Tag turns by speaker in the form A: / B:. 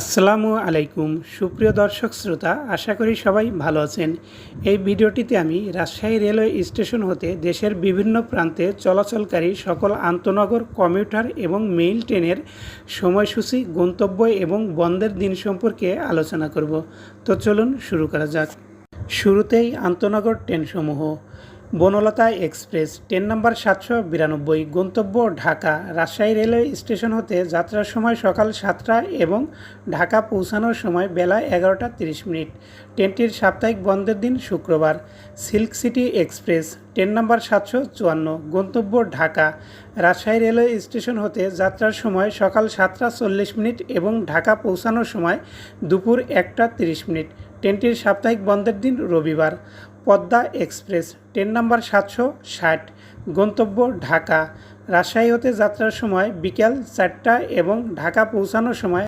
A: আসসালামু আলাইকুম। সুপ্রিয় দর্শক শ্রোতা, আশা করি সবাই ভালো আছেন। এই ভিডিওটিতে আমি রাজশাহী রেলওয়ে স্টেশন হতে দেশের বিভিন্ন প্রান্তে চলাচলকারী সকল আন্তনগর, কমিউটার এবং মেইল ট্রেনের সময়সূচি, গন্তব্য এবং বন্ধের দিন সম্পর্কে আলোচনা করব। তো চলুন শুরু করা যাক। শুরুতেই আন্তনগর ট্রেনসমূহ। বনলতা এক্সপ্রেস, ট্রেন নাম্বার সাতশো বিরানব্বই, গন্তব্য ঢাকা। রাজশাহী রেলওয়ে স্টেশন হতে যাত্রার সময় সকাল সাতটা এবং ঢাকা পৌঁছানোর সময় বেলা এগারোটা তিরিশ মিনিট। ট্রেনটির সাপ্তাহিক বন্ধের দিন শুক্রবার। Silk city express, train number সাতশো চুয়ান্ন, গন্তব্য ঢাকা। রাজশাহী রেলওয়ে স্টেশন হতে যাত্রার সময় সকাল সাতটা চল্লিশ মিনিট এবং ঢাকা পৌঁছানোর সময় দুপুর একটা তিরিশ মিনিট। ট্রেনটির সাপ্তাহিক বন্ধের দিন রবিবার, পদ্মা এক্সপ্রেস, ট্রেন নাম্বার সাতশো ষাট, গন্তব্য ঢাকা। রাজশাহী হতে যাত্রার সময় বিকেল চারটা এবং ঢাকা পৌঁছানোর সময়